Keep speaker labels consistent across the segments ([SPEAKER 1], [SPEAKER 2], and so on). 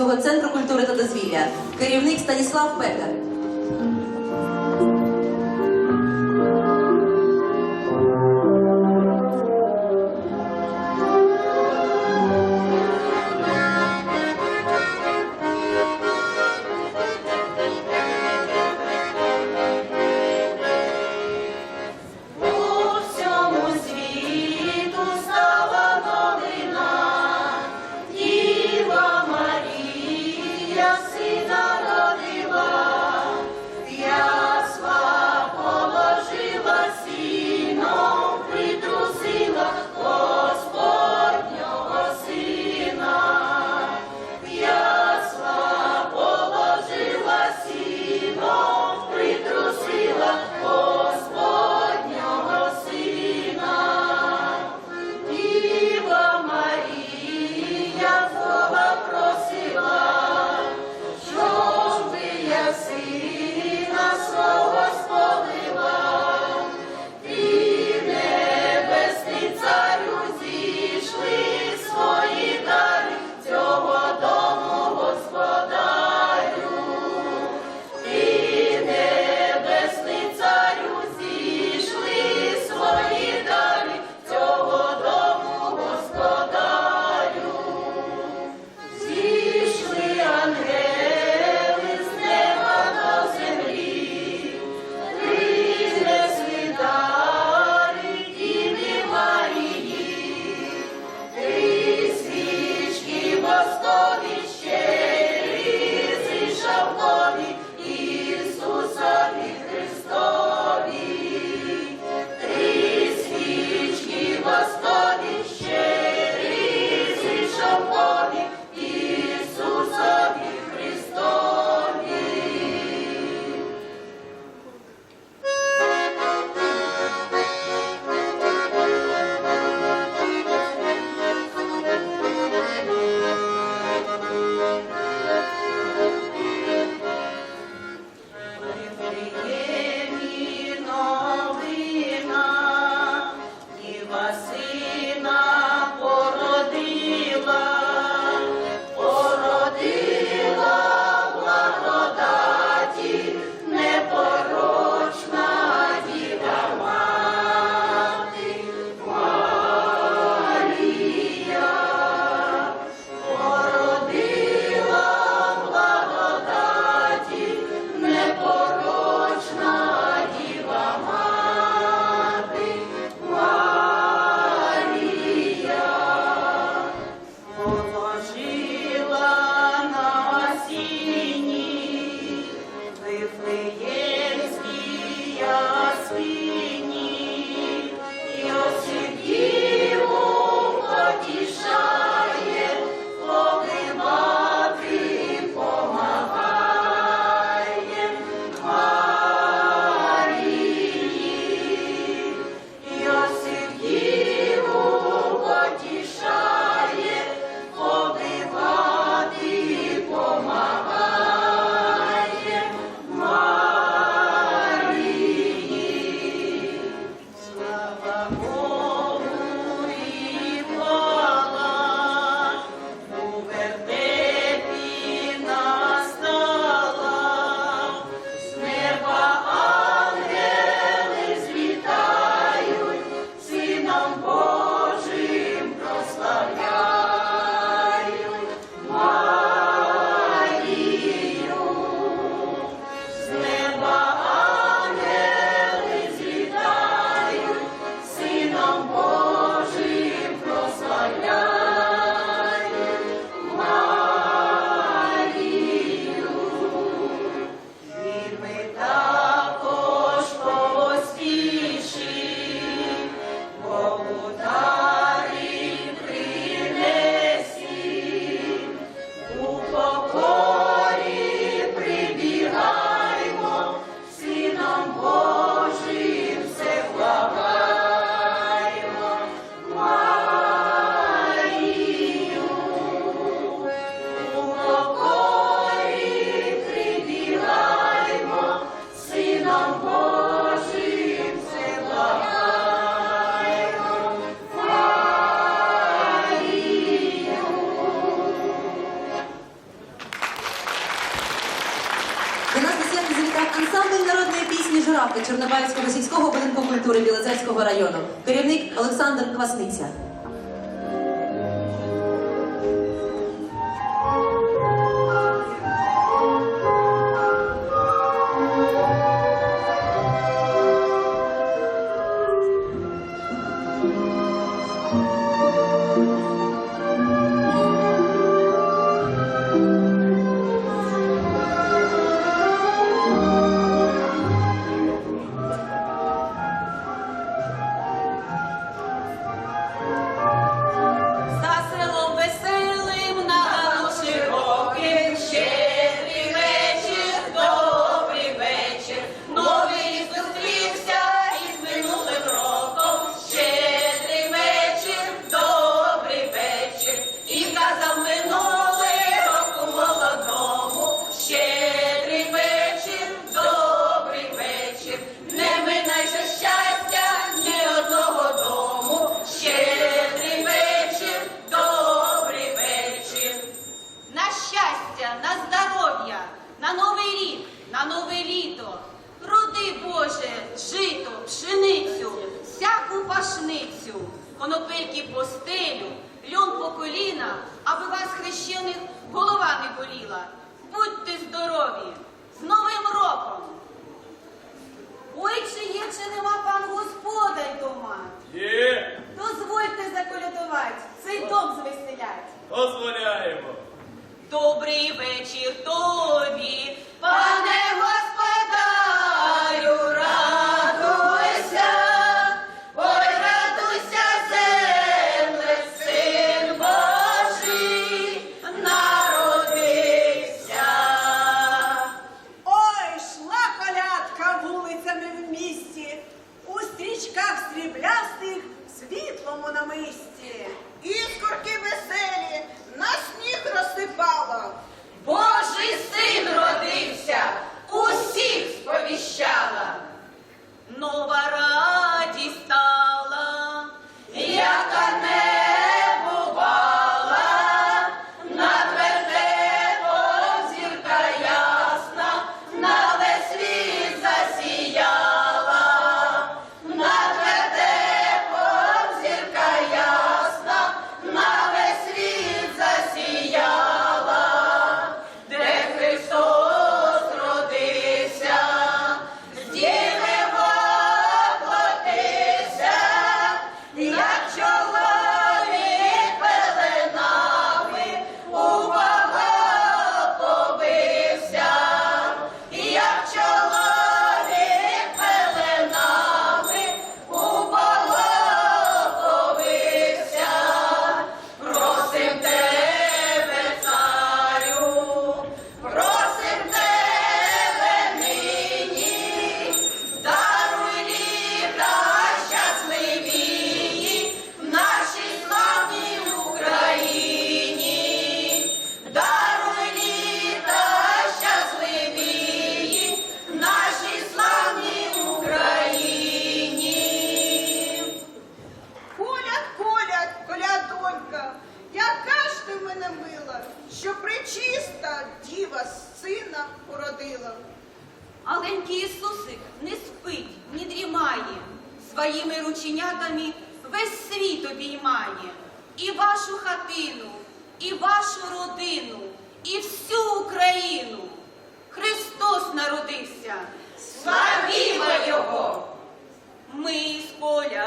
[SPEAKER 1] Оберіг центру культури та дозвілля. Керівник Станіслав Пекар. культури Білозерського району, керівник Олександр Квасниця.
[SPEAKER 2] Конопельки по стелю, льон по коліна, аби вас хрещених голова не боліла. Будьте здорові! З Новим роком! Ой, чи є, чи нема пан господар дома.
[SPEAKER 3] Є!
[SPEAKER 2] Дозвольте заколядувати, цей дом звеселять.
[SPEAKER 3] Дозволяємо.
[SPEAKER 2] Добрий вечір тобі,
[SPEAKER 4] пане
[SPEAKER 2] господар!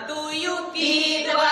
[SPEAKER 2] do you
[SPEAKER 4] feel?